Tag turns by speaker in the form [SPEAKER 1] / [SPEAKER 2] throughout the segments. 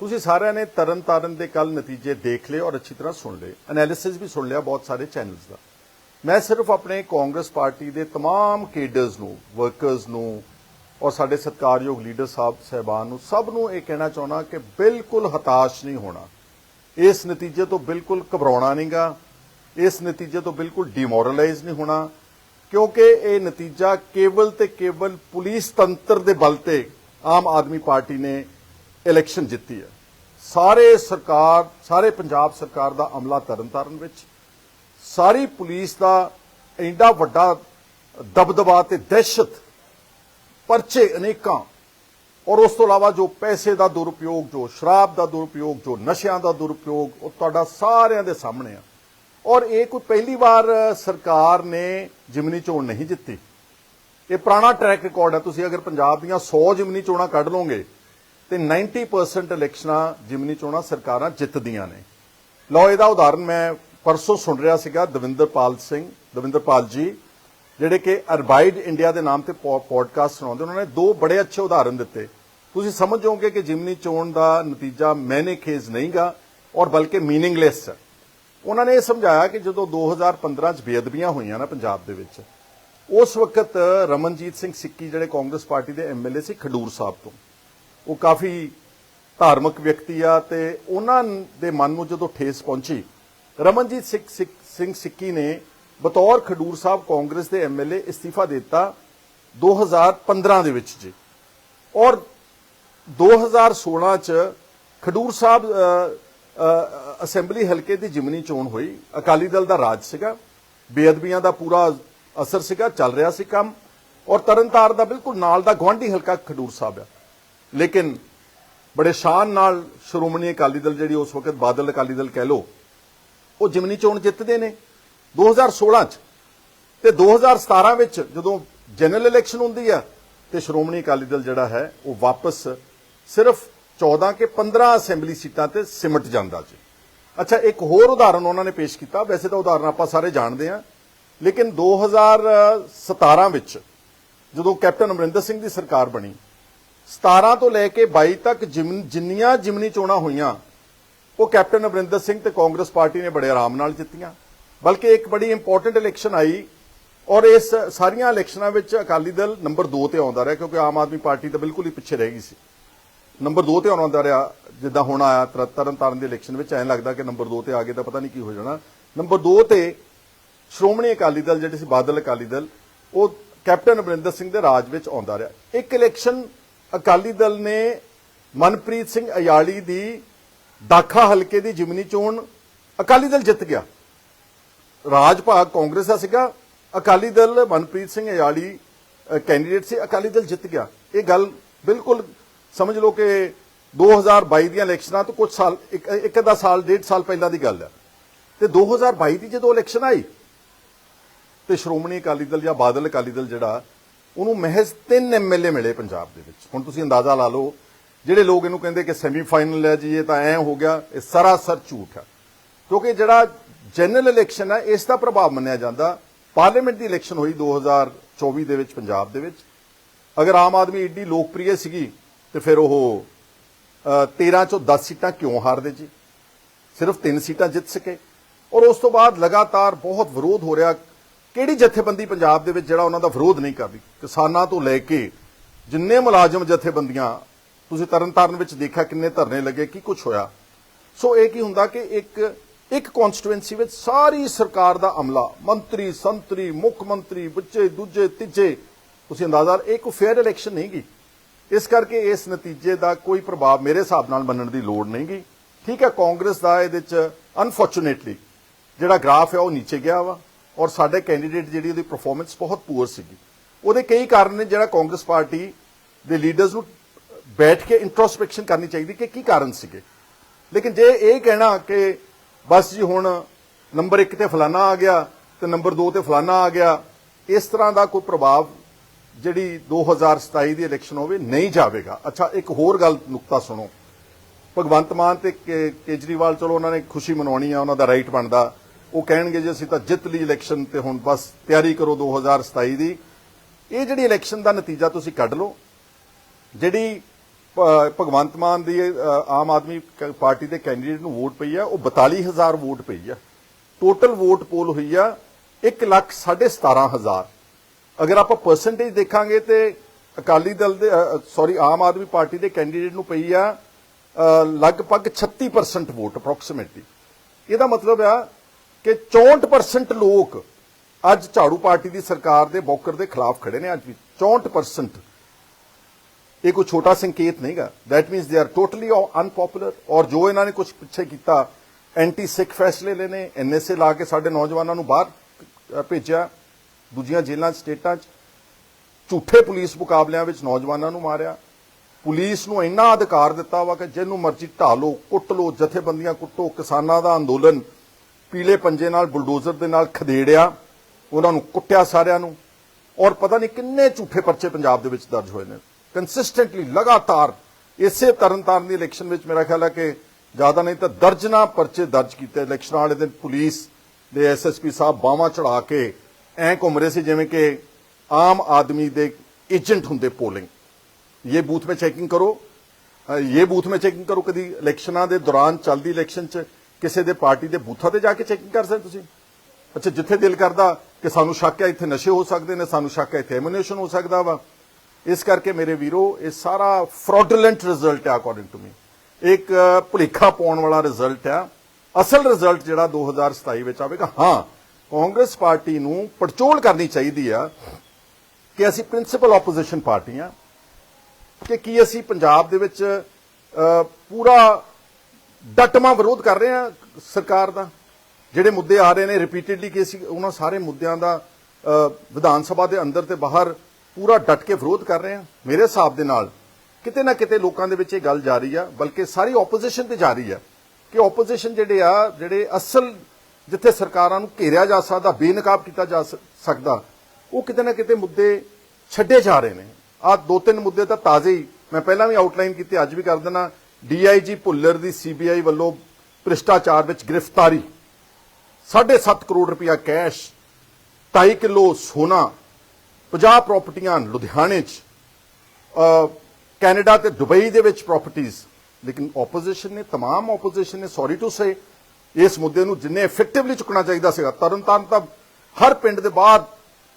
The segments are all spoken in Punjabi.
[SPEAKER 1] ਤੁਸੀਂ ਸਾਰਿਆਂ ਨੇ ਤਰਨ ਤਾਰਨ ਦੇ ਕੱਲ ਨਤੀਜੇ ਦੇਖ ਲਏ ਔਰ ਅੱਛੀ ਤਰ੍ਹਾਂ ਸੁਣ ਲਏ ਐਨਾਲਿਸਿਸ ਵੀ ਸੁਣ ਲਿਆ ਬਹੁਤ ਸਾਰੇ ਚੈਨਲਸ ਦਾ ਮੈਂ ਸਿਰਫ ਆਪਣੇ ਕਾਂਗਰਸ ਪਾਰਟੀ ਦੇ तमाम ਕੇਡਰਸ ਨੂੰ ਵਰਕਰਸ ਨੂੰ ਔਰ ਸਾਡੇ ਸਤਿਕਾਰਯੋਗ ਲੀਡਰ ਸਾਹਿਬ ਸਹਿਬਾਨ ਨੂੰ ਸਭ ਨੂੰ ਇਹ ਕਹਿਣਾ ਚਾਹੁੰਦਾ ਕਿ ਬਿਲਕੁਲ ਹਤਾਸ਼ ਨਹੀਂ ਹੋਣਾ ਇਸ ਨਤੀਜੇ ਤੋਂ ਬਿਲਕੁਲ ਘਬਰਾਉਣਾ ਨਹੀਂਗਾ ਇਸ ਨਤੀਜੇ ਤੋਂ ਬਿਲਕੁਲ ਡਿਮੋਰਲਾਈਜ਼ ਨਹੀਂ ਹੋਣਾ ਕਿਉਂਕਿ ਇਹ ਨਤੀਜਾ ਕੇਵਲ ਤੇ ਕੇਵਲ ਪੁਲਿਸ ਤੰਤਰ ਦੇ ਬਲ ਤੇ ਆਮ ਆਦਮੀ ਪਾਰਟੀ ਨੇ ਇਲੈਕਸ਼ਨ ਜਿੱਤੀ ਹੈ। ਸਾਰੇ ਸਰਕਾਰ, ਸਾਰੇ ਪੰਜਾਬ ਸਰਕਾਰ ਦਾ ਅਮਲਾ ਤਰਨਤਾਰਨ ਵਿੱਚ, ਸਾਰੀ ਪੁਲਿਸ ਦਾ ਇੰਨਾ ਵੱਡਾ ਦਬਦਬਾ ਤੇ ਦਹਿਸ਼ਤ, ਪਰਚੇ ਅਨੇਕਾਂ, ਔਰ ਉਸ ਤੋਂ ਇਲਾਵਾ ਜੋ ਪੈਸੇ ਦਾ ਦੁਰਉਪਯੋਗ, ਜੋ ਸ਼ਰਾਬ ਦਾ ਦੁਰਉਪਯੋਗ, ਜੋ ਨਸ਼ਿਆਂ ਦਾ ਦੁਰਉਪਯੋਗ, ਉਹ ਤੁਹਾਡਾ ਸਾਰਿਆਂ ਦੇ ਸਾਹਮਣੇ ਆ। ਔਰ ਇਹ ਕੋਈ ਪਹਿਲੀ ਵਾਰ ਸਰਕਾਰ ਨੇ ਜਿਮਨੀ ਚੋਣ ਨਹੀਂ ਜਿੱਤੀ। ਇਹ ਪੁਰਾਣਾ ਟਰੈਕ ਰਿਕਾਰਡ ਹੈ। ਤੁਸੀਂ ਅਗਰ ਪੰਜਾਬ ਦੀਆਂ 100 ਜਿਮਨੀ ਚੋਣਾਂ ਕੱਢ ਲਓਗੇ ਤੇ 90% ਇਲੈਕਸ਼ਨਾਂ ਜਿਮਨੀ ਚੋਣਾਂ ਸਰਕਾਰਾਂ ਜਿੱਤਦੀਆਂ ਨੇ। ਲਓ, ਇਹਦਾ ਉਦਾਹਰਨ ਮੈਂ ਪਰਸੋਂ ਸੁਣ ਰਿਹਾ ਸੀਗਾ ਦਵਿੰਦਰਪਾਲ ਸਿੰਘ, ਦਵਿੰਦਰਪਾਲ ਜੀ, ਜਿਹੜੇ ਕਿ ਅਰਬਾਈਡ ਇੰਡੀਆ ਦੇ ਨਾਮ ਤੇ ਪੋਡਕਾਸਟ ਸੁਣਾਉਂਦੇ, ਉਹਨਾਂ ਨੇ ਦੋ ਬੜੇ ਅੱਛੇ ਉਦਾਹਰਨ ਦਿੱਤੇ। ਤੁਸੀਂ ਸਮਝ ਜਾਓਗੇ ਕਿ ਜਿਮਨੀ ਚੋਣ ਦਾ ਨਤੀਜਾ ਮੈਨੇ ਖੇਜ਼ ਨਹੀਂਗਾ ਔਰ ਬਲਕਿ ਮੀਨਿੰਗਲੈਸ ਹੈ। ਉਹਨਾਂ ਨੇ ਇਹ ਸਮਝਾਇਆ ਕਿ ਜਦੋਂ 2015 ਚ ਬੇਅਦਬੀਆਂ ਹੋਈਆਂ ਨਾ ਪੰਜਾਬ ਦੇ ਵਿੱਚ, ਉਸ ਵਕਤ ਰਮਨਜੀਤ ਸਿੰਘ ਸਿੱਕੀ, ਜਿਹੜੇ ਕਾਂਗਰਸ ਪਾਰਟੀ ਦੇ ਐਮਐਲਏ ਸੀ ਖਡੂਰ ਸਾਹਿਬ ਤੋਂ ਉਹ ਕਾਫੀ ਧਾਰਮਿਕ ਵਿਅਕਤੀ ਆ ਤੇ ਉਹਨਾਂ ਦੇ ਮਨ ਨੂੰ ਜਦੋਂ ਠੇਸ ਪਹੁੰਚੀ, ਰਮਨਜੀਤ ਸਿੰਘ ਸਿੱਕ- ਸਿੰਘ ਸਿੱਕੀ ਨੇ ਬਤੌਰ ਖਡੂਰ ਸਾਹਿਬ ਕਾਂਗਰਸ ਦੇ ਐਮਐਲਏ ਅਸਤੀਫਾ ਦੇ ਦਿੱਤਾ 2015 ਦੇ ਵਿੱਚ ਜੀ। ਔਰ 2016 ਚ ਖਡੂਰ ਸਾਹਿਬ ਅਸੈਂਬਲੀ ਹਲਕੇ ਦੀ ਜਿਮਨੀ ਚੋਣ ਹੋਈ। ਅਕਾਲੀ ਦਲ ਦਾ ਰਾਜ ਸੀਗਾ। ਬੇਅਦਬੀਆਂ ਦਾ ਪੂਰਾ ਅਸਰ ਸੀਗਾ, ਚੱਲ ਰਿਹਾ ਸੀ ਕੰਮ। ਔਰ ਤਰਨਤਾਰ ਦਾ ਬਿਲਕੁਲ ਨਾਲ ਦਾ ਗਵਾਂਢੀ ਹਲਕਾ ਖਡੂਰ ਸਾਹਿਬ ਆ। ਲੇਕਿਨ ਬੜੇ ਸ਼ਾਨ ਨਾਲ ਸ਼੍ਰੋਮਣੀ ਅਕਾਲੀ ਦਲ ਜਿਹੜੀ ਉਸ ਵਕਤ ਬਾਦਲ ਅਕਾਲੀ ਦਲ ਕਹਿ ਲੋ ਉਹ ਜਿਮਨੀ ਚੋਣ ਜਿੱਤਦੇ ਨੇ। 2016 ਚ ਤੇ 2017 ਵਿੱਚ ਜਦੋਂ ਜਨਰਲ ਇਲੈਕਸ਼ਨ ਹੁੰਦੀ ਆ ਤੇ ਸ਼੍ਰੋਮਣੀ ਅਕਾਲੀ ਦਲ ਜਿਹੜਾ ਹੈ, ਉਹ ਵਾਪਸ ਸਿਰਫ 14 ਕੇ 15 ਅਸੈਂਬਲੀ ਸੀਟਾਂ ਤੇ ਸਿਮਟ ਜਾਂਦਾ ਜੀ। ਅੱਛਾ, ਇੱਕ ਹੋਰ ਉਦਾਹਰਨ ਉਹਨਾਂ ਨੇ ਪੇਸ਼ ਕੀਤਾ। ਵੈਸੇ ਤਾਂ ਉਦਾਹਰਨ ਆਪਾਂ ਸਾਰੇ ਜਾਣਦੇ ਆ ਲੇਕਿਨ 2017 ਵਿੱਚ ਜਦੋਂ ਕੈਪਟਨ ਅਮਰਿੰਦਰ ਸਿੰਘ ਦੀ ਸਰਕਾਰ ਬਣੀ 17 ਤੋਂ ਲੈ ਕੇ 22 ਤੱਕ ਜਿਮਨ- ਜਿੰਨੀਆਂ ਜਿਮਨੀ ਚੋਣਾਂ ਹੋਈਆਂ, ਉਹ ਕੈਪਟਨ ਅਮਰਿੰਦਰ ਸਿੰਘ ਤੇ ਕਾਂਗਰਸ ਪਾਰਟੀ ਨੇ ਬੜੇ ਆਰਾਮ ਨਾਲ ਜਿੱਤੀਆਂ। ਬਲਕਿ ਇੱਕ ਬੜੀ ਇੰਪੋਰਟੈਂਟ ਇਲੈਕਸ਼ਨ ਆਈ ਔਰ ਇਸ ਸਾਰੀਆਂ ਇਲੈਕਸ਼ਨਾਂ ਵਿੱਚ ਅਕਾਲੀ ਦਲ ਨੰਬਰ 2 ਤੇ ਆਉਂਦਾ ਰਿਹਾ, ਕਿਉਂਕਿ ਆਮ ਆਦਮੀ ਪਾਰਟੀ ਤਾਂ ਬਿਲਕੁਲ ਹੀ ਪਿੱਛੇ ਰਹਿ ਗਈ ਸੀ। ਨੰਬਰ 2 ਤੇ ਆਉਂਦਾ ਰਿਹਾ, ਜਿੱਦਾਂ ਹੁਣ ਆਇਆ ਤਰਨ ਤਾਰਨ ਦੇ ਇਲੈਕਸ਼ਨ ਵਿੱਚ, ਐਂ ਲੱਗਦਾ ਕਿ ਨੰਬਰ 2 ਤੇ ਆ ਗਏ ਤਾਂ ਪਤਾ ਨਹੀਂ ਕੀ ਹੋ ਜਾਣਾ। ਨੰਬਰ 2 ਤੇ ਸ਼੍ਰੋਮਣੀ ਅਕਾਲੀ ਦਲ, ਜਿਹੜੇ ਸੀ ਬਾਦਲ ਅਕਾਲੀ ਦਲ, ਉਹ ਕੈਪਟਨ ਅਮਰਿੰਦਰ ਸਿੰਘ ਦੇ ਰਾਜ ਵਿੱਚ ਆਉਂਦਾ ਰਿਹਾ। ਇੱਕ ਇਲੈਕਸ਼ਨ ਅਕਾਲੀ ਦਲ ਨੇ ਮਨਪ੍ਰੀਤ ਸਿੰਘ ਅਯਾਲੀ ਦੀ ਦਾਖਾ ਹਲਕੇ ਦੀ ਜਿਮਨੀ ਚੋਣ ਅਕਾਲੀ ਦਲ ਜਿੱਤ ਗਿਆ। ਰਾਜ ਭਾਗ ਕਾਂਗਰਸ ਦਾ ਸੀਗਾ। ਅਕਾਲੀ ਦਲ ਮਨਪ੍ਰੀਤ ਸਿੰਘ ਅਯਾਲੀ ਕੈਂਡੀਡੇਟ ਸੀ। ਅਕਾਲੀ ਦਲ ਜਿੱਤ ਗਿਆ। ਇਹ ਗੱਲ ਬਿਲਕੁਲ ਸਮਝ ਲਓ ਕਿ 2022 ਦੀਆਂ ਇਲੈਕਸ਼ਨਾਂ ਤੋਂ ਕੁਝ ਸਾਲ, ਇੱਕ ਇੱਕ ਅੱਧਾ ਸਾਲ, ਡੇਢ ਸਾਲ ਪਹਿਲਾਂ ਦੀ ਗੱਲ ਹੈ। ਤੇ 2022 ਦੀ ਜਦੋਂ ਇਲੈਕਸ਼ਨ ਆਈ ਤੇ ਸ਼੍ਰੋਮਣੀ ਅਕਾਲੀ ਦਲ ਜਾਂ ਬਾਦਲ ਅਕਾਲੀ ਦਲ ਜਿਹੜਾ ਉਹਨੂੰ ਮਹਿਜ਼ ਤਿੰਨ ਐਮਐਲਏ ਮਿਲੇ ਪੰਜਾਬ ਦੇ ਵਿੱਚ। ਹੁਣ ਤੁਸੀਂ ਅੰਦਾਜ਼ਾ ਲਾ ਲਓ ਜਿਹੜੇ ਲੋਕ ਇਹਨੂੰ ਕਹਿੰਦੇ ਕਿ ਸੈਮੀਫਾਈਨਲ ਹੈ ਜੀ ਇਹ ਤਾਂ ਐ ਹੋ ਗਿਆ ਇਹ ਸਰਾਸਰ ਝੂਠ ਹੈ। ਕਿਉਂਕਿ ਜਿਹੜਾ ਜਨਰਲ ਇਲੈਕਸ਼ਨ ਹੈ ਇਸ ਦਾ ਪ੍ਰਭਾਵ ਮੰਨਿਆ ਜਾਂਦਾ। ਪਾਰਲੀਮੈਂਟ ਦੀ ਇਲੈਕਸ਼ਨ ਹੋਈ 2024 ਦੇ ਵਿੱਚ ਪੰਜਾਬ ਦੇ ਵਿੱਚ। ਅਗਰ ਆਮ ਆਦਮੀ ਏਡੀ ਲੋਕਪ੍ਰਿਯ ਸੀਗੀ ਤੇ ਫਿਰ ਉਹ ਅ, 13 ਚੋਂ 10 ਸੀਟਾਂ ਕਿਉਂ ਹਾਰਦੇ ਜੀ? ਸਿਰਫ 3 ਸੀਟਾਂ ਜਿੱਤ ਸਕੇ। ਔਰ ਉਸ ਤੋਂ ਬਾਅਦ ਲਗਾਤਾਰ ਬਹੁਤ ਵਿਰੋਧ ਹੋ ਰਿਹਾ। ਕਿਹੜੀ ਜਥੇਬੰਦੀ ਪੰਜਾਬ ਦੇ ਵਿੱਚ ਜਿਹੜਾ ਉਹਨਾਂ ਦਾ ਵਿਰੋਧ ਨਹੀਂ ਕਰਦੀ? ਕਿਸਾਨਾਂ ਤੋਂ ਲੈ ਕੇ ਜਿੰਨੇ ਮੁਲਾਜ਼ਮ ਜਥੇਬੰਦੀਆਂ, ਤੁਸੀਂ ਤਰਨਤਾਰਨ ਵਿੱਚ ਦੇਖਿਆ ਕਿੰਨੇ ਧਰਨੇ ਲੱਗੇ, ਕੀ ਕੁਝ ਹੋਇਆ? ਸੋ ਇਹ ਕੀ ਹੁੰਦਾ ਕਿ ਇੱਕ ਇੱਕ ਕਨਸਟੀਟੂਐਂਸੀ ਵਿੱਚ ਸਾਰੀ ਸਰਕਾਰ ਦਾ ਅਮਲਾ, ਮੰਤਰੀ, ਸੰਤਰੀ, ਮੁੱਖ ਮੰਤਰੀ ਬੱਚੇ ਦੂਜੇ, ਤੀਜੇ, ਤੁਸੀਂ ਅੰਦਾਜ਼ਾ ਇਹ ਕੋਈ ਫੇਅਰ ਇਲੈਕਸ਼ਨ ਨਹੀਂ ਗੀ। ਇਸ ਕਰਕੇ ਇਸ ਨਤੀਜੇ ਦਾ ਕੋਈ ਪ੍ਰਭਾਵ ਮੇਰੇ ਹਿਸਾਬ ਨਾਲ ਮੰਨਣ ਦੀ ਲੋੜ ਨਹੀਂ ਗਈ ਠੀਕ ਹੈ, ਕਾਂਗਰਸ ਦਾ ਇਹਦੇ ਚ ਅਨਫੋਰਚੂਨੇਟਲੀ ਜਿਹੜਾ ਗ੍ਰਾਫ ਹੈ ਉਹ ਨੀਚੇ ਗਿਆ ਵਾ। ਔਰ ਸਾਡੇ ਕੈਂਡੀਡੇਟ ਜਿਹੜੀ ਉਹਦੀ ਪਰਫਾਰਮੈਂਸ ਬਹੁਤ ਪੂਰ ਸੀਗੀ। ਉਹਦੇ ਕਈ ਕਾਰਨ ਨੇ ਜਿਹੜਾ ਕਾਂਗਰਸ ਪਾਰਟੀ ਦੇ ਲੀਡਰਸ ਨੂੰ ਬੈਠ ਕੇ ਇੰਟਰੋਸਪੈਕਸ਼ਨ ਕਰਨੀ ਚਾਹੀਦੀ ਕਿ ਕੀ ਕਾਰਨ ਸੀਗੇ। ਲੇਕਿਨ ਜੇ ਇਹ ਕਹਿਣਾ ਕਿ ਬਸ ਜੀ ਹੁਣ ਨੰਬਰ 1 ਤੇ ਫਲਾਨਾ ਆ ਗਿਆ ਤੇ ਨੰਬਰ 2 ਤੇ ਫਲਾਨਾ ਆ ਗਿਆ, ਇਸ ਤਰ੍ਹਾਂ ਦਾ ਕੋਈ ਪ੍ਰਭਾਵ ਜਿਹੜੀ 2027 ਦੀ ਇਲੈਕਸ਼ਨ ਹੋਵੇ ਨਹੀਂ ਜਾਵੇਗਾ। ਅੱਛਾ, ਇੱਕ ਹੋਰ ਗੱਲ ਨੁਕਤਾ ਸੁਣੋ। ਭਗਵੰਤ ਮਾਨ ਤੇ ਕੇਜਰੀਵਾਲ ਚਲੋ ਉਹਨਾਂ ਨੇ ਖੁਸ਼ੀ ਮਨਾਉਣੀ ਆ, ਉਹਨਾਂ ਦਾ ਰਾਈਟ ਬਣਦਾ। ਉਹ ਕਹਿਣਗੇ ਜੇ, ਅਸੀਂ ਤਾਂ ਜਿੱਤ ਲਈ ਇਲੈਕਸ਼ਨ ਤੇ ਹੁਣ ਬਸ ਤਿਆਰੀ ਕਰੋ 2027 ਦੀ। ਇਹ ਜਿਹੜੀ ਇਲੈਕਸ਼ਨ ਦਾ ਨਤੀਜਾ ਤੁਸੀਂ ਕੱਢ ਲਓ। ਜਿਹੜੀ ਭਗਵੰਤ ਮਾਨ ਦੀ ਆਮ ਆਦਮੀ ਪਾਰਟੀ ਦੇ ਕੈਂਡੀਡੇਟ ਨੂੰ ਵੋਟ ਪਈ ਆ, ਉਹ 42000 ਵੋਟ ਪਈ ਆ। ਟੋਟਲ ਵੋਟ ਪੋਲ ਹੋਈ ਆ 1 ਲੱਖ 17500 ਅਗਰ ਆਪਾਂ ਪਰਸੈਂਟੇਜ ਦੇਖਾਂਗੇ ਤੇ ਅਕਾਲੀ ਦਲ ਦੇ ਸੌਰੀ ਆਮ ਆਦਮੀ ਪਾਰਟੀ ਦੇ ਕੈਂਡੀਡੇਟ ਨੂੰ ਪਈ ਆ ਲਗਭਗ 36% ਵੋਟ ਅਪਰੋਕਸੀਮੇਟਲੀ ਇਹਦਾ ਮਤਲਬ ਆ ਕਿ 64% ਲੋਕ ਅੱਜ ਝਾੜੂ ਪਾਰਟੀ ਦੀ ਸਰਕਾਰ ਦੇ ਬੌਕਰ ਦੇ ਖਿਲਾਫ ਖੜੇ ਨੇ ਅੱਜ ਵੀ 64% ਇਹ ਕੋਈ ਛੋਟਾ ਸੰਕੇਤ ਨਹੀਂਗਾ। That means they are totally unpopular ਔਰ ਜੋ ਇਹਨਾਂ ਨੇ ਕੁਝ ਪਿੱਛੇ ਕੀਤਾ ਐਂਟੀ ਸਿੱਖ ਫੈਸਲੇ ਲੈਨੇ ਐਨਐਸਏ ਲਾ ਕੇ ਸਾਡੇ ਨੌਜਵਾਨਾਂ ਨੂੰ ਬਾਹਰ ਭੇਜਿਆ ਦੂਜੀਆਂ ਜੇਲ੍ਹਾਂ 'ਚ, ਸਟੇਟਾਂ 'ਚ। ਝੂਠੇ ਪੁਲਿਸ ਮੁਕਾਬਲਿਆਂ ਵਿੱਚ ਨੌਜਵਾਨਾਂ ਨੂੰ ਮਾਰਿਆ। ਪੁਲਿਸ ਨੂੰ ਇੰਨਾ ਅਧਿਕਾਰ ਦਿੱਤਾ ਵਾ ਕਿ ਜਿਹਨੂੰ ਮਰਜ਼ੀ ਢਾਲੋ ਕੁੱਟ ਲੋ ਜਥੇਬੰਦੀਆਂ ਕੁੱਟੋ ਕਿਸਾਨਾਂ ਦਾ ਅੰਦੋਲਨ ਪੀਲੇ ਪੰਜੇ ਨਾਲ, ਬੁਲਡੋਜ਼ਰ ਦੇ ਨਾਲ ਖਦੇੜਿਆ, ਉਹਨਾਂ ਨੂੰ ਕੁੱਟਿਆ ਸਾਰਿਆਂ ਨੂੰ, ਔਰ ਪਤਾ ਨਹੀਂ ਕਿੰਨੇ ਝੂਠੇ ਪਰਚੇ ਪੰਜਾਬ ਦੇ ਵਿੱਚ ਦਰਜ ਹੋਏ ਨੇ। ਕੰਸਿਸਟੈਂਟਲੀ ਲਗਾਤਾਰ, ਇਸੇ ਤਰਨਤਾਰਨ ਦੀ ਇਲੈਕਸ਼ਨ ਵਿੱਚ ਮੇਰਾ ਖਿਆਲ ਹੈ ਕਿ ਜ਼ਿਆਦਾ ਨਹੀਂ ਤਾਂ ਦਰਜਨਾ ਪਰਚੇ ਦਰਜ ਕੀਤੇ। ਇਲੈਕਸ਼ਨ ਵਾਲੇ ਦਿਨ ਪੁਲਿਸ ਦੇ ਐਸਐਸਪੀ ਸਾਹਿਬ ਬਾਵਾ ਚੜਾ ਕੇ ਐਂ ਘੁੰਮ ਰਹੇ ਸੀ ਜਿਵੇਂ ਕਿ ਆਮ ਆਦਮੀ ਦੇ ਏਜੰਟ ਹੁੰਦੇ ਪੋਲਿੰਗ। ਇਹ ਬੂਥ ਮੇ ਚੈਕਿੰਗ ਕਰੋ। ਇਹ ਬੂਥ ਮੇ ਚੈਕਿੰਗ ਕਰੋ ਕਦੀ ਇਲੈਕਸ਼ਨਾਂ ਦੇ ਦੌਰਾਨ ਚੱਲਦੀ ਇਲੈਕਸ਼ਨ 'ਚ ਕਿਸੇ ਦੇ ਪਾਰਟੀ ਦੇ ਬੂਥਾਂ ਤੇ ਜਾ ਕੇ ਚੈਕਿੰਗ ਕਰ ਸਕਦੇ ਤੁਸੀਂ? ਅੱਛਾ, ਜਿੱਥੇ ਦਿਲ ਕਰਦਾ ਕਿ ਸਾਨੂੰ ਸ਼ੱਕ ਹੈ, ਇੱਥੇ ਨਸ਼ੇ ਹੋ ਸਕਦੇ ਨੇ, ਸਾਨੂੰ ਸ਼ੱਕ ਹੈ, ਇੱਥੇ ਐਮੂਨੇਸ਼ਨ ਹੋ ਸਕਦਾ ਵਾ। ਇਸ ਕਰਕੇ ਮੇਰੇ ਵੀਰੋ, ਇਹ ਸਾਰਾ ਫਰਾਡੂਲੈਂਟ ਰਿਜ਼ਲਟ ਹੈ ਅਕੋਰਡਿੰਗ ਟੂ ਮੀ ਇੱਕ ਭੁਲੇਖਾ ਪਾਉਣ ਵਾਲਾ ਰਿਜ਼ਲਟ ਆ ਅਸਲ ਰਿਜ਼ਲਟ ਜਿਹੜਾ 2027 ਵਿੱਚ ਆਵੇਗਾ, ਹਾਂ, ਕਾਂਗਰਸ ਪਾਰਟੀ ਨੂੰ ਪੜਚੋਲ ਕਰਨੀ ਚਾਹੀਦੀ ਆ ਕਿ ਅਸੀਂ ਪ੍ਰਿੰਸੀਪਲ ਆਪੋਜੀਸ਼ਨ ਪਾਰਟੀ ਆ ਕਿ ਕੀ ਅਸੀਂ ਪੰਜਾਬ ਦੇ ਵਿੱਚ ਪੂਰਾ ਡਟਮਾ ਵਿਰੋਧ ਕਰ ਰਹੇ ਹਾਂ ਸਰਕਾਰ ਦਾ। ਜਿਹੜੇ ਮੁੱਦੇ ਆ ਰਹੇ ਨੇ ਰਿਪੀਟਿਡਲੀ ਕਿ ਅਸੀਂ ਉਹਨਾਂ ਸਾਰੇ ਮੁੱਦਿਆਂ ਦਾ ਵਿਧਾਨ ਸਭਾ ਦੇ ਅੰਦਰ ਤੇ ਬਾਹਰ ਪੂਰਾ ਡਟ ਕੇ ਵਿਰੋਧ ਕਰ ਰਹੇ ਹਾਂ ਮੇਰੇ ਹਿਸਾਬ ਦੇ ਨਾਲ ਕਿਤੇ ਨਾ ਕਿਤੇ ਲੋਕਾਂ ਦੇ ਵਿੱਚ ਇਹ ਗੱਲ ਜਾ ਰਹੀ ਆ, ਬਲਕਿ ਸਾਰੀ ਆਪੋਜੀਸ਼ਨ ਤੇ ਜਾ ਰਹੀ ਆ ਕਿ ਆਪੋਜੀਸ਼ਨ ਜਿਹੜੇ ਆ, ਜਿਹੜੇ ਅਸਲ ਜਿੱਥੇ ਸਰਕਾਰਾਂ ਨੂੰ ਘੇਰਿਆ ਜਾ ਸਕਦਾ, ਬੇਨਕਾਬ ਕੀਤਾ ਜਾ ਸਕਦਾ, ਉਹ ਕਿਤੇ ਨਾ ਕਿਤੇ ਮੁੱਦੇ ਛੱਡੇ ਜਾ ਰਹੇ ਨੇ। ਆ ਦੋ ਤਿੰਨ ਮੁੱਦੇ ਤਾਂ ਤਾਜ਼ੇ ਹੀ, ਮੈਂ ਪਹਿਲਾਂ ਵੀ ਆਊਟਲਾਈਨ ਕੀਤੇ, ਅੱਜ ਵੀ ਕਰ ਦੇਣਾ ਡੀਆਈਜੀ ਭੁੱਲਰ ਦੀ ਸੀਬੀਆਈ ਵੱਲੋਂ ਭ੍ਰਿਸ਼ਟਾਚਾਰ ਵਿੱਚ ਗ੍ਰਿਫਤਾਰੀ 7.5 ਕਰੋੜ ਰੁਪਇਆ ਕੈਸ਼ 2.5 ਕਿਲੋ ਸੋਨਾ 50 ਪ੍ਰਾਪਰਟੀਆਂ ਲੁਧਿਆਣੇ 'ਚ ਅ, ਕੈਨੇਡਾ ਤੇ ਦੁਬਈ ਦੇ ਵਿੱਚ ਪ੍ਰਾਪਰਟੀਆਂ ਲੇਕਿਨ ਆਪੋਜੀਸ਼ਨ ਨੇ तमाम ਆਪੋਜੀਸ਼ਨ ਨੇ ਸੌਰੀ ਟੂ ਸੇ ਇਸ ਮੁੱਦੇ ਨੂੰ ਜਿੰਨੇ ਇਫੈਕਟਿਵਲੀ ਚੁੱਕਣਾ ਚਾਹੀਦਾ ਸੀਗਾ ਤਰਨਤਾਰਨ ਤਾਂ ਹਰ ਪਿੰਡ ਦੇ ਬਾਹਰ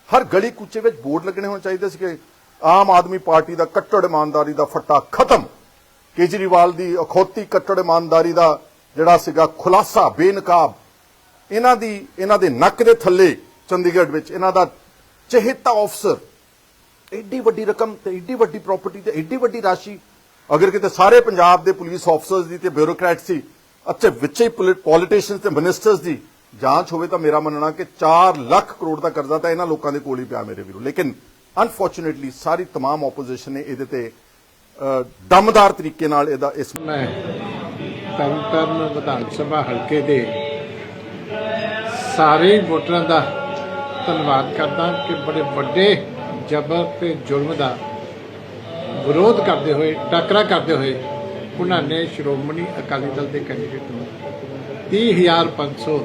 [SPEAKER 1] ਹਰ ਗਲੀ ਕੁੱਚੇ ਵਿੱਚ ਬੋਰਡ ਲੱਗਣੇ ਹੋਣੇ ਚਾਹੀਦੇ ਸੀ ਕਿ ਆਮ ਆਦਮੀ ਪਾਰਟੀ ਦਾ ਕੱਟੜ ਇਮਾਨਦਾਰੀ ਦਾ ਫੱਟਾ ਖਤਮ ਕੇਜਰੀਵਾਲ ਦੀ ਅਖੌਤੀ ਕੱਟੜ ਇਮਾਨਦਾਰੀ ਦਾ ਜਿਹੜਾ ਸੀਗਾ ਖੁਲਾਸਾ ਬੇਨਕਾਬ ਇਹਨਾਂ ਦੀ ਇਹਨਾਂ ਦੇ ਨੱਕ ਦੇ ਥੱਲੇ ਚੰਡੀਗੜ੍ਹ ਵਿੱਚ ਇਹਨਾਂ ਦਾ ਚਹੇਤਾ ਅਫਸਰ ਐਡੀ ਵੱਡੀ ਰਕਮ ਤੇ ਐਡੀ ਵੱਡੀ ਪ੍ਰਾਪਰਟੀ ਤੇ ਐਡੀ ਵੱਡੀ ਰਾਸ਼ੀ ਅਗਰ ਕਿਤੇ ਸਾਰੇ ਪੰਜਾਬ ਦੇ ਪੁਲਿਸ ਆਫਸਰਸ ਦੀ ਤੇ ਬਿਊਰੋਕਰੈਟ ਸੀ ਅੱਛੇ ਵਿੱਚੇ ਹੀ ਪੋਲੀਟੀਸ਼ੀਅਨਸ ਤੇ ਮਿਨਿਸਟਰਸ ਦੀ ਜਾਂਚ ਹੋਵੇ ਤਾਂ ਮੇਰਾ ਮੰਨਣਾ ਕਿ 4 ਲੱਖ ਕਰੋੜ ਦਾ ਕਰਜ਼ਾ ਤਾਂ ਇਹਨਾਂ ਲੋਕਾਂ ਦੇ ਕੋਲ ਹੀ ਪਿਆ ਮੇਰੇ ਵੀਰੋ ਲੇਕਿਨ ਅਨਫੋਰਚੂਨੇਟਲੀ ਸਾਰੀ तमाम ਆਪੋਜੀਸ਼ਨ ਨੇ ਇਹਦੇ ਤੇ ਅ, ਦਮਦਾਰ ਤਰੀਕੇ ਨਾਲ ਇਹਦਾ ਇਸ
[SPEAKER 2] ਮੈਂ ਤਰਨਤਾਰਨ ਵਿਧਾਨ ਸਭਾ ਹਲਕੇ ਦੇ ਸਾਰੇ ਵੋਟਰਾਂ ਦਾ ਧੰਨਵਾਦ ਕਰਦਾ ਕਿ ਬੜੇ ਵੱਡੇ ਜ਼ਬਰ ਤੇ ਜ਼ੁਲਮ ਦਾ ਵਿਰੋਧ ਕਰਦੇ ਹੋਏ, ਟਾਕਰਾ ਕਰਦੇ ਹੋਏ ਉਹਨਾਂ ਨੇ ਸ਼੍ਰੋਮਣੀ ਅਕਾਲੀ ਦਲ ਦੇ ਕੈਂਡੀਡੇਟ ਨੂੰ 30500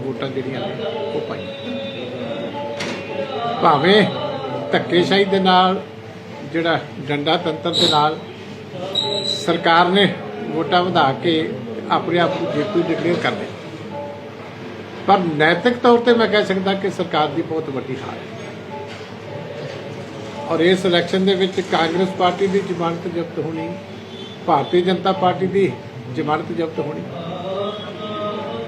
[SPEAKER 2] ਵੋਟਾਂ ਜਿਹੜੀਆਂ ਨੇ ਉਹ ਪਾਈਆਂ। ਭਾਵੇਂ ਧੱਕੇਸ਼ਾਹੀ ਦੇ ਨਾਲ ਜਿਹੜਾ ਡੰਡਾ ਤੰਤਰ ਦੇ ਨਾਲ ਸਰਕਾਰ ਨੇ ਵੋਟਾਂ ਵਧਾ ਕੇ ਆਪਣੇ ਆਪ ਨੂੰ ਜੇਤੂ ਡਿਕਲੇਅਰ ਕਰ ਲਿਆ ਪਰ ਨੈਤਿਕ ਤੌਰ ਤੇ ਮੈਂ ਕਹਿ ਸਕਦਾ ਕਿ ਸਰਕਾਰ ਦੀ ਬਹੁਤ ਵੱਡੀ ਹਾਰ ਹੈ। ਔਰ ਇਸ ਇਲੈਕਸ਼ਨ ਦੇ ਵਿੱਚ ਕਾਂਗਰਸ ਪਾਰਟੀ ਦੀ ਜ਼ਮਾਨਤ ਜ਼ਬਤ ਹੋਣੀ, ਭਾਰਤੀ ਜਨਤਾ ਪਾਰਟੀ ਦੀ ਜ਼ਮਾਨਤ ਜ਼ਬਤ ਹੋਣੀ,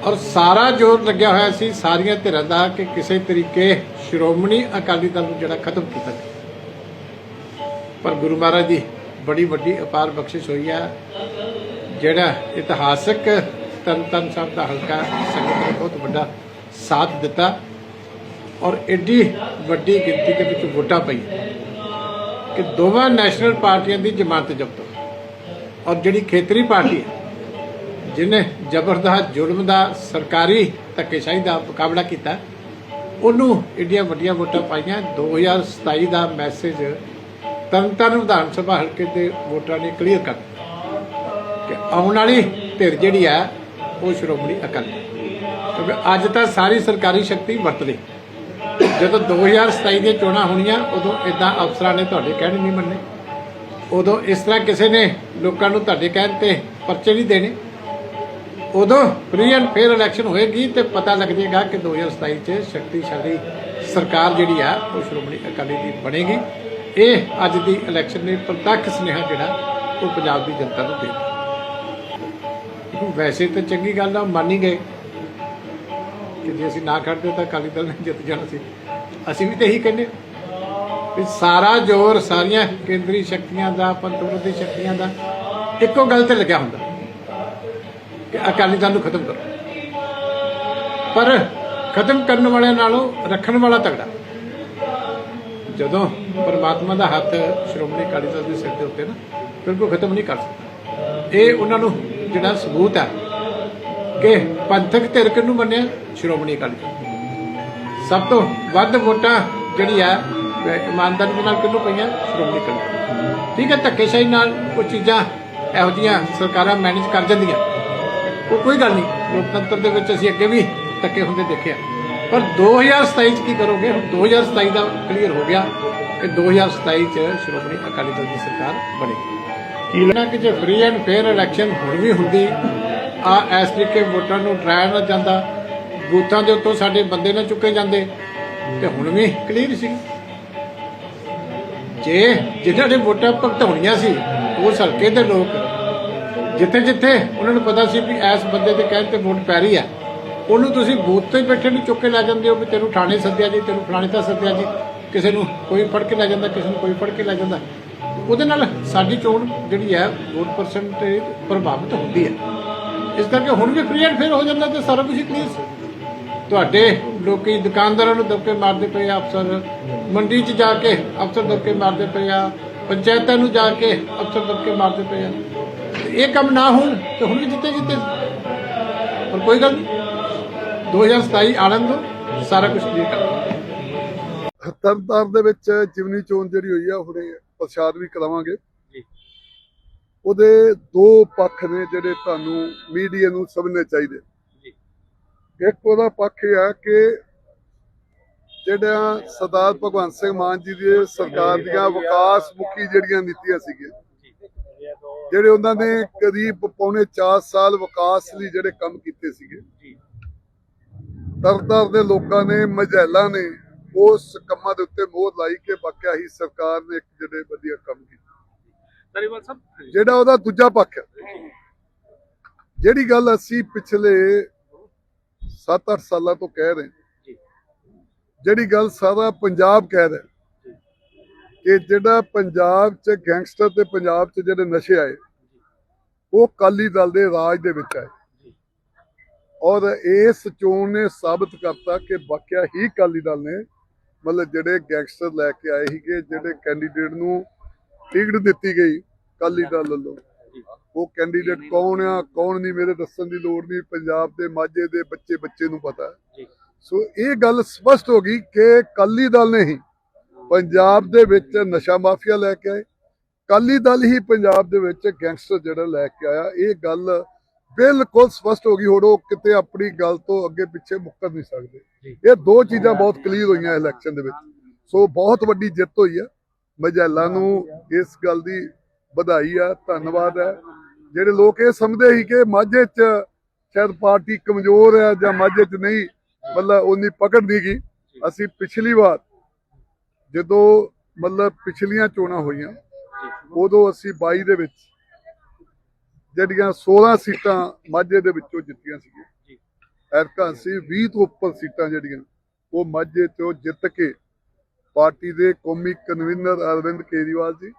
[SPEAKER 2] ਔਰ ਸਾਰਾ ਜ਼ੋਰ ਲੱਗਿਆ ਹੋਇਆ ਸੀ ਸਾਰੀਆਂ ਧਿਰਾਂ ਦਾ ਕਿ ਕਿਸੇ ਤਰੀਕੇ ਸ਼੍ਰੋਮਣੀ ਅਕਾਲੀ ਦਲ ਨੂੰ ਜਿਹੜਾ ਖਤਮ ਕੀਤਾ ਜਾਵੇ। ਪਰ ਗੁਰੂ ਮਹਾਰਾਜ ਦੀ ਬੜੀ ਵੱਡੀ ਅਪਾਰ ਬਖਸ਼ਿਸ਼ ਹੋਈ ਆ। ਜਿਹੜਾ ਇਤਿਹਾਸਕ ਤਨ ਤਨ ਸਾਹਿਬ ਦਾ ਹਲਕਾ ਸੰਗਤ ਨੇ ਬਹੁਤ ਵੱਡਾ ਸਾਥ ਦਿੱਤਾ ਔਰ ਐਡੀ ਵੱਡੀ ਗਿਣਤੀ ਦੇ ਵਿੱਚ ਵੋਟਾਂ ਪਈਆਂ ਕਿ ਦੋਵਾਂ ਨੈਸ਼ਨਲ ਪਾਰਟੀਆਂ ਦੀ ਜ਼ਮਾਨਤ ਜ਼ਬਤ ਹੋਈ। ਔਰ ਜਿਹੜੀ ਖੇਤਰੀ ਪਾਰਟੀ ਹੈ, ਜਿਹਨੇ ਜ਼ਬਰਦਸਤ ਜ਼ੁਲਮ ਦਾ ਸਰਕਾਰੀ ਧੱਕੇਸ਼ਾਹੀ ਦਾ ਮੁਕਾਬਲਾ ਕੀਤਾ, ਉਹਨੂੰ ਇੰਡੀਆ ਵੱਡੀਆਂ ਵੋਟਾਂ ਪਾਈਆਂ। 2027 ਦਾ ਮੈਸੇਜ ਤਰਨਤਾਰਨ ਵਿਧਾਨ ਸਭਾ ਹਲਕੇ ਦੇ ਵੋਟਰਾਂ ਨੇ ਕਲੀਅਰ ਕਰ ਦਿੱਤਾ ਕਿ ਆਉਣ ਵਾਲੀ ਧਿਰ ਜਿਹੜੀ ਆ ਉਹ ਸ਼੍ਰੋਮਣੀ ਅਕਾਲੀ ਕਿਉਂਕਿ ਅੱਜ ਤਾਂ ਸਾਰੀ ਸਰਕਾਰੀ ਸ਼ਕਤੀ ਵਰਤ ਲਈ। ਜਦੋਂ 2027 ਦੀਆਂ ਚੋਣਾਂ ਹੋਣੀਆਂ, ਉਦੋਂ ਇਦਾਂ ਅਫਸਰਾਂ ਨੇ ਤੁਹਾਡੇ ਕਹਿਣੇ ਨਹੀਂ ਮੰਨੇ। ਉਦੋਂ ਇਸ ਤਰ੍ਹਾਂ ਕਿਸੇ ਨੇ ਲੋਕਾਂ ਨੂੰ ਤੁਹਾਡੇ ਕਹਿਣ ਤੇ ਪਰਚੇ ਨਹੀਂ ਦੇਣੇ। ਉਦੋਂ ਫ੍ਰੀ ਐਂਡ ਫੇਅਰ ਇਲੈਕਸ਼ਨ ਹੋਏਗੀ ਤੇ ਪਤਾ ਲੱਗ ਜਾਏਗਾ ਕਿ 2027 ਚ ਸ਼ਕਤੀਸ਼ਾਲੀ ਸਰਕਾਰ ਜਿਹੜੀ ਆ ਉਹ ਸ਼੍ਰੋਮਣੀ ਅਕਾਲੀ ਦੀ ਬਣੇਗੀ। ਇਹ ਅੱਜ ਦੀ ਇਲੈਕਸ਼ਨ ਨੇ ਪ੍ਰਤੱਖ ਸੁਨੇਹਾ ਜਿਹੜਾ ਉਹ ਪੰਜਾਬ ਦੀ ਜਨਤਾ ਨੂੰ ਦੇ ਦਿੱਤਾ। ਵੈਸੇ ਤਾਂ ਚੰਗੀ ਗੱਲ ਆ, ਮੰਨ ਹੀ ਗਏ। ਕਿ ਜੇ ਅਸੀਂ ਨਾ ਖੜਦੇ ਤਾਂ ਅਕਾਲੀ ਦਲ ਨੇ ਜਿੱਤ ਜਾਣਾ ਸੀ। ਅਸੀਂ ਵੀ ਤਾਂ ਇਹੀ ਕਹਿੰਦੇ ਵੀ ਸਾਰਾ ਜ਼ੋਰ ਸਾਰੀਆਂ ਕੇਂਦਰੀ ਸ਼ਕਤੀਆਂ ਦਾ ਪੰਤਵਰਤੀ ਸ਼ਕਤੀਆਂ ਦਾ, ਇੱਕੋ ਗੱਲ ਤੇ ਲੱਗਿਆ ਹੁੰਦਾ ਕਿ ਅਕਾਲੀ ਦਲ ਨੂੰ ਖਤਮ ਕਰੋ। ਪਰ ਖਤਮ ਕਰਨ ਵਾਲਿਆਂ ਨਾਲੋਂ ਰੱਖਣ ਵਾਲਾ ਤਗੜਾ। ਜਦੋਂ ਪਰਮਾਤਮਾ ਦਾ ਹੱਥ ਸ਼੍ਰੋਮਣੀ ਅਕਾਲੀ ਦਲ ਦੇ ਸਿਰ ਦੇ ਉੱਤੇ ਨਾ, ਬਿਲਕੁਲ ਖਤਮ ਨਹੀਂ ਕਰ ਸਕਦਾ। ਇਹ ਉਹਨਾਂ ਨੂੰ ਜਿਹੜਾ ਸਬੂਤ ਹੈ ਕਿ ਪੰਥਕ ਧਿਰ ਕਿਹਨੂੰ ਮੰਨਿਆ? ਸ਼੍ਰੋਮਣੀ ਅਕਾਲੀ ਦਲ। ਸਭ ਤੋਂ ਵੱਧ ਵੋਟਾਂ ਜਿਹੜੀ ਹੈ ਇਮਾਨਦਾਰੀ ਦੇ ਨਾਲ ਕਿਹਨੂੰ ਪਈਆਂ? ਸ਼੍ਰੋਮਣੀ ਅਕਾਲੀ ਦਲ। ਠੀਕ ਹੈ, ਧੱਕੇਸ਼ਾਹੀ ਨਾਲ ਉਹ ਚੀਜ਼ਾਂ ਇਹੋ ਜਿਹੀਆਂ ਸਰਕਾਰਾਂ ਮੈਨੇਜ ਕਰ ਜਾਂਦੀਆਂ। ਉਹ ਕੋਈ ਗੱਲ ਨਹੀਂ। ਲੋਕਤੰਤਰ ਦੇ ਵਿੱਚ ਅਸੀਂ ਅੱਗੇ ਵੀ ਧੱਕੇ ਹੁੰਦੇ ਦੇਖਿਆ ਪਰ 2027 ਚ ਕੀ ਕਰੋਗੇ? ਹੁਣ 2027 ਦਾ ਕਲੀਅਰ ਹੋ ਗਿਆ ਕਿ 2027 ਚ ਸ਼੍ਰੋਮਣੀ ਅਕਾਲੀ ਦਲ ਦੀ ਸਰਕਾਰ ਬਣੇਗੀ। ਕੀ ਲੈਣਾ ਕਿ ਜੇ ਫ੍ਰੀ ਐਂਡ ਫੇਅਰ ਇਲੈਕਸ਼ਨ ਹੁਣ ਵੀ ਹੁੰਦੀ, ਆ ਇਸ ਤਰੀਕੇ ਵੋਟਾਂ ਨੂੰ ਡਰਾਇਆ ਨਾ ਜਾਂਦਾ, ਬੂਥਾਂ ਦੇ ਉੱਤੋਂ ਸਾਡੇ ਬੰਦੇ ਨਾ ਚੁੱਕੇ ਜਾਂਦੇ, ਤੇ ਹੁਣ ਵੀ ਕਲੀਅਰ ਸੀ। ਜੇ ਜਿਨ੍ਹਾਂ ਨੇ ਵੋਟਾਂ ਭੁਗਤਾਉਣੀਆਂ ਸੀ ਉਸ ਹਲਕੇ ਦੇ ਲੋਕ ਜਿੱਥੇ ਜਿੱਥੇ ਉਹਨਾਂ ਨੂੰ ਪਤਾ ਸੀ ਵੀ ਇਸ ਬੰਦੇ ਦੇ ਕਹਿਣ ਤੇ ਵੋਟ ਪੈ ਰਹੀ ਹੈ ਉਹਨੂੰ ਤੁਸੀਂ ਬੂਥ ਤੇ ਬੈਠੇ ਨੂੰ ਚੁੱਕ ਕੇ ਲੈ ਜਾਂਦੇ ਹੋ ਵੀ ਤੈਨੂੰ ਥਾਣੇ ਸੱਦਿਆ ਜੀ, ਤੈਨੂੰ ਫਲਾਣੇ ਤਾਂ ਸੱਦਿਆ ਜੀ। ਕਿਸੇ ਨੂੰ ਕੋਈ ਫੜ ਕੇ ਲੈ ਜਾਂਦਾ, ਕਿਸੇ ਨੂੰ ਕੋਈ ਫੜ ਕੇ ਲੈ ਜਾਂਦਾ। ਉਹਦੇ ਨਾਲ ਸਾਡੀ ਚੋਣ ਜਿਹੜੀ ਹੈ, ਵੋਟ ਪਰਸੈਂਟੇਜ ਪ੍ਰਭਾਵਿਤ ਹੁੰਦੀ ਹੈ। ਇਸ ਕਰਕੇ ਹੁਣ ਵੀ ਫ੍ਰੀ ਐਂਡ ਫੇਅਰ ਹੋ ਜਾਂਦਾ ਤੇ ਸਾਰਾ ਕੁਝ ਕਲੀਅਰ ਸੀ। ਤੁਹਾਡੇ ਲੋਕੀ ਦੁਕਾਨਦਾਰਾਂ ਨੂੰ ਦਬਕੇ ਮਾਰਦੇ ਪਏ ਆ, ਅਫਸਰ ਮੰਡੀ 'ਚ ਜਾ ਕੇ ਅਫਸਰ ਦਬਕੇ ਮਾਰਦੇ ਪਏ ਆ, ਪੰਚਾਇਤਾਂ ਨੂੰ ਜਾ ਕੇ ਅਫਸਰ ਦਬਕੇ ਮਾਰਦੇ ਪਏ ਆ। ਇਹ ਕੰਮ ਨਾ ਹੋਣ ਤੇ ਹੁਣ ਵੀ ਜਿੱਤੇ ਜਿੱਤੇ ਪਰ ਕੋਈ ਗੱਲ ਨਹੀਂ 2027 ਆਨੰਦ ਨੂੰ ਸਾਰਾ ਕੁਝ ਕਲੀਅਰ ਕਰ ਦਾਂਗੇ।
[SPEAKER 3] ਤਰਨਤਾਰਨ ਦੇ ਵਿੱਚ ਜਿਮਨੀ ਚੋਣ ਜਿਹੜੀ ਹੋਈ ਆ ਹੁਣੇ ਪ੍ਰਸ਼ਾਦ ਵੀ ਕਰਾਵਾਂਗੇ
[SPEAKER 4] ਜੀ।
[SPEAKER 3] ਉਹਦੇ ਦੋ ਪੱਖ ਨੇ ਜਿਹੜੇ ਤੁਹਾਨੂੰ ਮੀਡੀਆ ਨੂੰ ਸਮਝਣੇ ਚਾਹੀਦੇ
[SPEAKER 4] ਜੀ।
[SPEAKER 3] ਇੱਕ ਉਹਦਾ ਪੱਖ ਇਹ ਆ ਕਿ ਜਿਹੜਾ ਸਰਦਾਰ ਭਗਵੰਤ ਸਿੰਘ ਮਾਨ ਜੀ ਦੀ ਸਰਕਾਰ ਦੀਆਂ ਵਿਕਾਸ ਮੁਖੀ ਜਿਹੜੀਆਂ ਨੀਤੀਆਂ ਸੀਗੀਆਂ ਜਿਹੜੇ ਉਹਨਾਂ ਨੇ ਕਰੀਬ ਪੌਣੇ 4 ਸਾਲ ਵਿਕਾਸ ਲਈ ਜਿਹੜੇ ਕੰਮ ਕੀਤੇ ਸੀਗੇ ਤਰਤਾਰ ਦੇ ਲੋਕਾਂ ਨੇ ਮਝੈਲਾਂ ਨੇ ਉਸ ਕੰਮਾਂ ਦੇ ਉੱਤੇ ਮੋਹਰ ਲਾਈ ਕਿ ਵਾਕਿਆ ਹੀ ਸਰਕਾਰ ਨੇ ਇੱਕ ਜਿਹੜੇ ਵਧੀਆ ਕੰਮ ਕੀਤਾ।
[SPEAKER 4] ਧਾਰੀਵਾਲ ਸਾਹਿਬ?
[SPEAKER 3] ਜਿਹੜਾ ਉਹਦਾ ਦੂਜਾ ਪੱਖ ਹੈ। ਜਿਹੜੀ ਗੱਲ ਅਸੀਂ ਪਿਛਲੇ 7-8 ਸਾਲਾਂ ਤੋਂ ਕਹਿ ਰਹੇ ਜਿਹੜੀ ਗੱਲ ਸਾਰਾ ਪੰਜਾਬ ਕਹਿ ਰਿਹਾ ਕਿ ਜਿਹੜਾ ਪੰਜਾਬ 'ਚ ਗੈਂਗਸਟਰ ਤੇ ਪੰਜਾਬ 'ਚ ਜਿਹੜੇ ਨਸ਼ੇ ਆਏ ਉਹ ਕਾਲੀ ਦਲ ਦੇ ਰਾਜ ਦੇ ਵਿੱਚ ਆਏ। ਔਰ ਇਸ ਚੋਣ ਨੇ ਸਾਬਤ ਕਰਤਾ ਕਿ ਵਾਕਿਆ ਹੀ ਕਾਲੀ ਦਲ ਨੇ ਮਤਲਬ ਜਿਹੜੇ ਗੈਂਗਸਟਰ ਲੈ ਕੇ ਆਏ ਸੀਗੇ ਜਿਹੜੇ ਕੈਂਡੀਡੇਟ ਨੂੰ ਟਿਕਟ ਦਿੱਤੀ ਗਈ ਕਾਲੀ ਦਲ ਵੱਲੋਂ। ਉਹ ਕੈਂਡੀਡੇਟ ਕੌਣ ਆ ਕੌਣ ਨਹੀਂ ਮੇਰੇ ਦੱਸਣ ਦੀ ਲੋੜ ਨਹੀਂ ਪੰਜਾਬ ਦੇ ਮਾਝੇ ਦੇ ਬੱਚੇ ਬੱਚੇ ਨੂੰ ਪਤਾ। ਸੋ ਇਹ ਗੱਲ ਸਪਸ਼ਟ ਹੋ ਗਈ ਕਿ ਕਾਲੀ ਦਲ ਨੇ ਹੀ ਪੰਜਾਬ ਦੇ ਵਿੱਚ ਨਸ਼ਾ ਮਾਫੀਆ ਲੈ ਕੇ ਆਏ। ਕਾਲੀ ਦਲ ਹੀ ਪੰਜਾਬ ਦੇ ਵਿੱਚ ਗੈਂਗਸਟਰ ਜਿਹੜਾ ਲੈ ਕੇ ਆਇਆ। ਇਹ ਗੱਲ ਬਿਲਕੁਲ ਸਪਸ਼ਟ ਹੋ ਗਈ ਹੁਣ ਉਹ ਕਿਤੇ ਆਪਣੀ ਗੱਲ ਤੋਂ ਅੱਗੇ ਪਿੱਛੇ ਮੁੱਕਰ ਨਹੀਂ ਸਕਦੇ। ਇਹ ਦੋ ਚੀਜ਼ਾਂ ਬਹੁਤ ਕਲੀਅਰ ਹੋਈਆਂ ਇਲੈਕਸ਼ਨ ਦੇ ਵਿੱਚ। ਸੋ ਬਹੁਤ ਵੱਡੀ ਜਿੱਤ ਹੋਈ ਹੈ ਮਜੈਲਾ ਨੂੰ ਇਸ ਗੱਲ ਦੀ ਵਧਾਈ ਆ ਧੰਨਵਾਦ ਹੈ ਜਿਹੜੇ ਲੋਕ ਇਹ ਸਮਝਦੇ ਸੀ ਕਿ ਮਾਝੇ 'ਚ ਸ਼ਾਇਦ ਪਾਰਟੀ ਕਮਜ਼ੋਰ ਹੈ ਜਾਂ ਮਾਝੇ 'ਚ ਨਹੀਂ ਮਤਲਬ ਉਨੀ ਪਕੜ ਨਹੀਂ ਗਈ। ਅਸੀਂ ਪਿਛਲੀ ਵਾਰ ਜਦੋਂ ਮਤਲਬ ਪਿਛਲੀਆਂ ਚੋਣਾਂ ਹੋਈਆਂ ਉਦੋਂ ਅਸੀਂ 22 ਦੇ ਵਿੱਚ ਜਿਹੜੀਆਂ 16 ਸੀਟਾਂ ਮਾਝੇ ਦੇ ਵਿੱਚੋਂ ਜਿੱਤੀਆਂ ਸੀਗੀਆਂ। ਐਰਕਾ ਅਸੀਂ 20 ਤੋਂ ਉੱਪਰ ਸੀਟਾਂ ਜਿਹੜੀਆਂ ਉਹ ਮਾਝੇ ਚੋਂ ਜਿੱਤ ਕੇ ਪਾਰਟੀ ਦੇ ਕੌਮੀ ਕਨਵੀਨਰ ਅਰਵਿੰਦ ਕੇਜਰੀਵਾਲ ਜੀ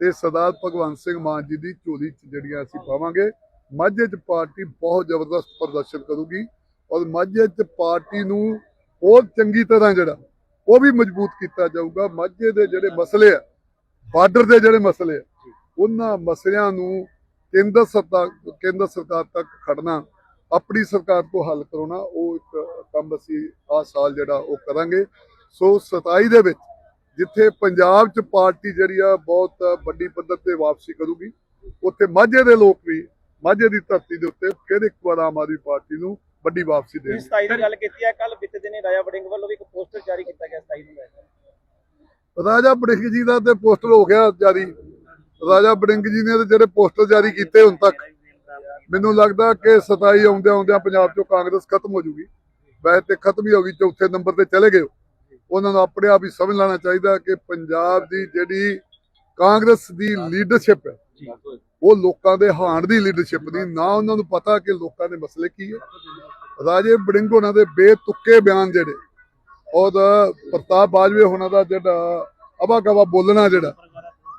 [SPEAKER 3] ਤੇ ਸਰਦਾਰ ਭਗਵੰਤ ਸਿੰਘ ਮਾਨ ਜੀ ਦੀ ਝੋਲੀ 'ਚ ਜਿਹੜੀਆਂ ਅਸੀਂ ਪਾਵਾਂਗੇ ਮਾਝੇ 'ਚ ਪਾਰਟੀ ਬਹੁਤ ਜ਼ਬਰਦਸਤ ਪ੍ਰਦਰਸ਼ਨ ਕਰੂਗੀ ਔਰ ਮਾਝੇ 'ਚ ਪਾਰਟੀ ਨੂੰ ਹੋਰ ਚੰਗੀ ਤਰ੍ਹਾਂ ਜਿਹੜਾ ਉਹ ਵੀ ਮਜ਼ਬੂਤ ਕੀਤਾ ਜਾਊਗਾ। ਮਾਝੇ ਦੇ ਜਿਹੜੇ ਮਸਲੇ ਆ ਬਾਰਡਰ ਦੇ ਜਿਹੜੇ ਮਸਲੇ ਆ ਉਹਨਾਂ ਮਸਲਿਆਂ ਨੂੰ ਕੇਂਦਰ ਸਰਕਾਰ ਕੇਂਦਰ ਸਰਕਾਰ ਤੱਕ ਖੜਨਾ ਆਪਣੀ ਸਰਕਾਰ ਤੋਂ ਹੱਲ ਕਰਾਉਣਾ ਉਹ ਇੱਕ ਕੰਮ ਅਸੀਂ ਆਹ ਸਾਲ ਜਿਹੜਾ ਉਹ ਕਰਾਂਗੇ। ਸੋ 27 ਦੇ ਵਿੱਚ ਜਿੱਥੇ ਪੰਜਾਬ 'ਚ ਪਾਰਟੀ ਜਿਹੜੀ ਆ ਬਹੁਤ ਵੱਡੀ ਪੱਧਰ ਤੇ ਵਾਪਸੀ ਕਰੂਗੀ ਉੱਥੇ ਮਾਝੇ ਦੇ ਲੋਕ ਵੀ ਮਾਝੇ ਦੀ ਧਰਤੀ ਦੇ ਉੱਤੇ ਫਿਰ ਇੱਕ ਵਾਰ ਆਮ ਆਦਮੀ ਪਾਰਟੀ ਨੂੰ ਵੱਡੀ ਵਾਪਸੀ ਦੇਣਗੇ।
[SPEAKER 5] 27 ਦੀ ਗੱਲ ਕੀਤੀ ਹੈ ਕੱਲ ਬੀਤੇ ਦਿਨੇ ਰਾਜਾ ਵੜਿੰਗ ਵੱਲੋਂ ਵੀ ਇੱਕ ਪੋਸਟਰ ਜਾਰੀ ਕੀਤਾ ਗਿਆ 27 ਨੂੰ
[SPEAKER 3] ਰਾਜਾ ਬੜਿੰਗ ਜੀ ਦਾ ਤੇ ਪੋਸਟਰ ਹੋ ਗਿਆ ਜਾਰੀ। ਰਾਜਾ ਬੜਿੰਗ ਜੀ ਨੇ ਜਿਹੜੇ ਪੋਸਟਰ ਜਾਰੀ ਕੀਤੇ ਹੁਣ ਤੱਕ, ਮੈਨੂੰ ਲੱਗਦਾ ਕਿ 27 ਆਉਂਦਿਆਂ ਆਉਂਦਿਆਂ ਪੰਜਾਬ ਚੋਂ ਕਾਂਗਰਸ ਖਤਮ ਹੋ ਜੂਗੀ। ਵੈਸੇ ਤੇ ਖਤਮ ਹੀ ਹੋ ਗਈ, ਚੌਥੇ ਨੰਬਰ ਤੇ ਚਲੇ ਗਏ ਉਹਨਾਂ ਨੂੰ ਆਪਣੇ ਆਪ ਹੀ ਸਮਝ ਲੈਣਾ ਚਾਹੀਦਾ ਕਿ ਪੰਜਾਬ ਦੀ ਜਿਹੜੀ ਕਾਂਗਰਸ ਦੀ ਲੀਡਰਸ਼ਿਪ ਹੈ, ਉਹ ਲੋਕਾਂ ਦੇ ਹਾਣ ਦੀ ਲੀਡਰਸ਼ਿਪ ਦੀ ਨਾ ਉਹਨਾਂ ਨੂੰ ਪਤਾ ਕਿ ਲੋਕਾਂ ਦੇ ਮਸਲੇ ਕੀ ਹੈ। ਰਾਜੇ ਬੜਿੰਗ ਹੋਣਾ ਦੇ ਬੇਤੁੱਕੇ ਬਿਆਨ ਜਿਹੜੇ, ਔਰ ਪ੍ਰਤਾਪ ਬਾਜਵੇ ਹੋਣਾ ਦਾ ਜਿਹੜਾ ਅਵਾ ਗਵਾ ਬੋਲਣਾ ਜਿਹੜਾ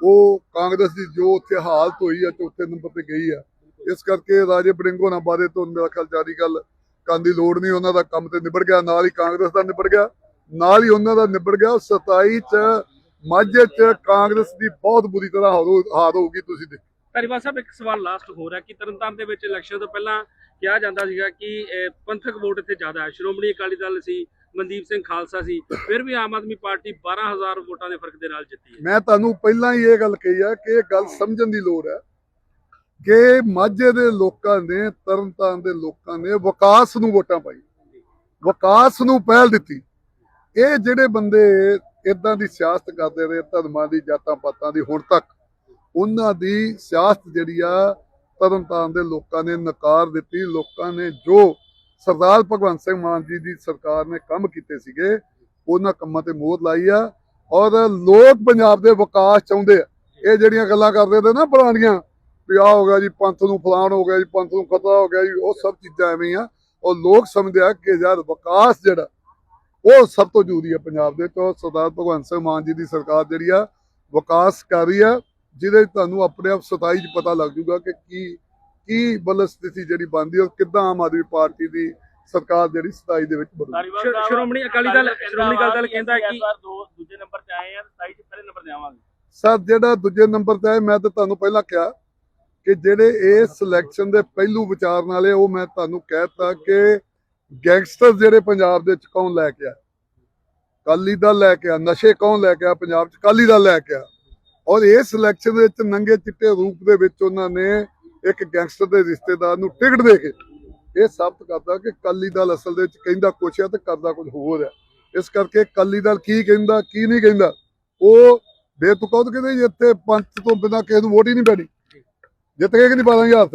[SPEAKER 3] ਉਹ ਕਾਂਗਰਸ ਦੀ ਜੋ ਉੱਥੇ ਹਾਲਤ ਹੋਈ ਆ, ਚੌਥੇ ਨੰਬਰ ਤੇ ਗਈ ਆ। ਇਸ ਕਰਕੇ ਰਾਜੇ ਬੜਿੰਗ ਹੋਣਾ ਬਾਰੇ ਤੋਂ ਮੇਰਾ ਖਿਆਲ ਜਾਰੀ ਗੱਲ ਕਰਨ ਦੀ ਲੋੜ ਨਹੀਂ, ਉਹਨਾਂ ਦਾ ਕੰਮ ਤੇ ਨਿਬੜ ਗਿਆ, ਨਾਲ ਹੀ ਕਾਂਗਰਸ ਦਾ ਨਿਬੜ ਗਿਆ, ਨਾਲ ਹੀ ਉਹਨਾਂ ਦਾ ਨਿਬੜ ਗਿਆ। 27 ਚ, ਮਾਝੇ ਚ ਕਾਂਗਰਸ ਦੀ ਬਹੁਤ ਬੁਰੀ ਤਰ੍ਹਾਂ ਹਾਰ ਹੋਊਗੀ, ਤੁਸੀਂ ਦੇਖੋ।
[SPEAKER 4] ਧਾਰੀਵਾਲ ਸਾਹਿਬ, ਇੱਕ ਸਵਾਲ ਲਾਸਟ ਹੋ ਰਿਹਾ ਕਿ ਤਰਨਤਾਰਨ ਦੇ ਵਿੱਚ ਇਲੈਕਸ਼ਨ ਤੋਂ ਪਹਿਲਾਂ ਕਿਹਾ ਜਾਂਦਾ ਸੀਗਾ ਕਿ ਪੰਥਕ ਵੋਟ ਇੱਥੇ ਜ਼ਿਆਦਾ ਹੈ। ਸ਼੍ਰੋਮਣੀ ਅਕਾਲੀ ਦਲ ਸੀ ਮਨਦੀਪ ਸਿੰਘ ਖਾਲਸਾ ਸੀ, ਫਿਰ ਵੀ ਆਮ ਆਦਮੀ ਪਾਰਟੀ 12000 ਵੋਟਾਂ ਦੇ ਫ਼ਰਕ ਦੇ ਨਾਲ ਜਿੱਤੀ ਹੈ।
[SPEAKER 3] ਮੈਂ ਤੁਹਾਨੂੰ ਪਹਿਲਾਂ ਹੀ ਇਹ ਗੱਲ ਕਹੀ ਆ ਕਿ ਇਹ ਗੱਲ ਸਮਝਣ ਦੀ ਲੋੜ ਹੈ ਕਿ ਮਾਝੇ ਦੇ ਲੋਕਾਂ ਨੇ, ਤਰਨਤਾਰਨ ਦੇ ਲੋਕਾਂ ਨੇ ਵਿਕਾਸ ਨੂੰ ਵੋਟਾਂ ਪਾਈ ਵਿਕਾਸ ਨੂੰ ਪਹਿਲ ਦਿੱਤੀ। ਇਹ ਜਿਹੜੇ ਬੰਦੇ ਇਦਾਂ ਦੀ ਸਿਆਸਤ ਕਰਦੇ ਰਹੇ, ਧਰਮਾਂ ਦੀ, ਜਾਤਾਂ ਪਾਤਾਂ ਦੀ ਹੁਣ ਤੱਕ, ਉਹਨਾਂ ਦੀ ਸਿਆਸਤ ਜਿਹੜੀ ਆ ਤਰਨਤਾਰਨ ਦੇ ਲੋਕਾਂ ਨੇ ਨਕਾਰ ਦਿੱਤੀ। ਲੋਕਾਂ ਨੇ ਜੋ ਸਰਦਾਰ ਭਗਵੰਤ ਸਿੰਘ ਮਾਨ ਜੀ ਦੀ ਸਰਕਾਰ ਨੇ ਕੰਮ ਕੀਤੇ ਸੀਗੇ, ਉਹਨਾਂ ਕੰਮਾਂ ਤੇ ਮੋਹਰ ਲਾਈ ਆ ਔਰ ਲੋਕ ਪੰਜਾਬ ਦੇ ਵਿਕਾਸ ਚਾਹੁੰਦੇ ਆ। ਇਹ ਜਿਹੜੀਆਂ ਗੱਲਾਂ ਕਰਦੇ ਨੇ ਨਾ ਪੁਰਾਣੀਆਂ, ਵੀ ਆਹ ਹੋ ਗਿਆ ਜੀ, ਪੰਥ ਨੂੰ ਫਲਾਣ ਹੋ ਗਿਆ ਜੀ, ਪੰਥ ਨੂੰ ਖਤਰਾ ਹੋ ਗਿਆ ਜੀ, ਉਹ ਸਭ ਚੀਜ਼ਾਂ ਐਵੇਂ ਆ। ਔਰ ਲੋਕ ਸਮਝਦੇ ਆ ਕਿ ਯਾਰ ਵਿਕਾਸ ਜਿਹੜਾ, ਉਹ ਸਭ ਤੋਂ ਜ਼ਰੂਰੀ ਹੈ ਪੰਜਾਬ ਦੇ ਤੋਂ ਸਰਦਾਰ ਭਗਵੰਤ ਸਿੰਘ ਮਾਨ ਜੀ ਦੀ ਸਰਕਾਰ ਜਿਹੜੀ ਆ, ਵਿਕਾਸ ਕਰ ਰਹੀ ਆ, ਜਿਹਦੇ ਤੁਹਾਨੂੰ ਆਪਣੇ ਆਪ 27 ਚ ਪਤਾ ਲੱਗ ਜੂਗਾ ਕਿ ਕੀ ਕੀ ਬਲ ਸਥਿਤੀ ਜਿਹੜੀ ਬਣਦੀ ਔਰ ਕਿੱਦਾਂ ਆਮ ਆਦਮੀ ਪਾਰਟੀ ਦੀ ਸਰਕਾਰ ਜਿਹੜੀ 27 ਦੇ ਵਿੱਚ ਬਣੂ
[SPEAKER 4] ਸ਼੍ਰੋ- ਸ਼੍ਰੋਮਣੀ ਅਕਾਲੀ ਦਲ ਸ਼੍ਰੋਮਣੀ ਅਕਾਲੀ ਦਲ ਕਹਿੰਦਾ ਕਿ
[SPEAKER 5] ਦੋ ਦੂਜੇ ਨੰਬਰ ਤੇ ਆਏ ਆ 27 ਚ ਪਹਿਲੇ ਨੰਬਰ ਤੇ ਆਵਾਂਗੇ।
[SPEAKER 3] ਸਰ ਜਿਹੜਾ ਦੂਜੇ ਨੰਬਰ ਤੇ ਆਏ ਮੈਂ ਤਾਂ ਤੁਹਾਨੂੰ ਪਹਿਲਾਂ ਕਿਹਾ ਕਿ ਜਿਹੜੇ ਇਸ ਸਿਲੈਕਸ਼ਨ ਦੇ ਪਹਿਲੂ ਵਿਚਾਰਨ ਵਾਲੇ ਉਹ ਮੈਂ ਤੁਹਾਨੂੰ ਕਹਿਤਾ ਕਿ ਗੈਂਗਸਟਰ ਜਿਹੜੇ ਪੰਜਾਬ ਦੇ ਵਿੱਚ ਕੌਣ ਲੈ ਕੇ ਆ ਕਾਲੀ ਦਲ ਲੈ ਕੇ ਆ ਨਸ਼ੇ ਕੌਣ ਲੈ ਕੇ ਆ ਪੰਜਾਬ ਚ? ਕਾਲੀ ਦਲ ਲੈ ਕੇ ਆ ਔਰ ਇਸ ਸਿਲੈਕਸ਼ਨ ਦੇ ਵਿੱਚ ਨੰਗੇ ਚਿੱਟੇ ਰੂਪ ਦੇ ਵਿੱਚ ਉਹਨਾਂ ਨੇ ਇੱਕ ਗੈਂਗਸਟਰ ਦੇ ਰਿਸ਼ਤੇਦਾਰ ਨੂੰ ਟਿਕਟ ਦੇ ਕੇ ਇਹ ਸਾਬਤ ਕਰਦਾ ਕਿ ਕਾਲੀ ਦਲ ਅਸਲ ਦੇ ਵਿੱਚ ਕਹਿੰਦਾ ਕੁਛ ਹੈ ਤੇ ਕਰਦਾ ਕੁਝ ਹੋਰ ਹੈ। ਇਸ ਕਰਕੇ ਕਾਲੀ ਦਲ ਕੀ ਕਹਿੰਦਾ, ਕੀ ਨਹੀਂ ਕਹਿੰਦਾ, ਉਹ ਬੇਤੁਕਾ ਕਹਿੰਦੇ ਜੀ ਇੱਥੇ ਪੰਚ ਤੋਂ ਬਿਨਾਂ ਕਿਸੇ ਨੂੰ ਵੋਟ ਹੀ ਨਹੀਂ ਪੈਣੀ। ਜਿੱਤ ਕੇ ਕਿ ਨਹੀਂ 12000 ਤੇ?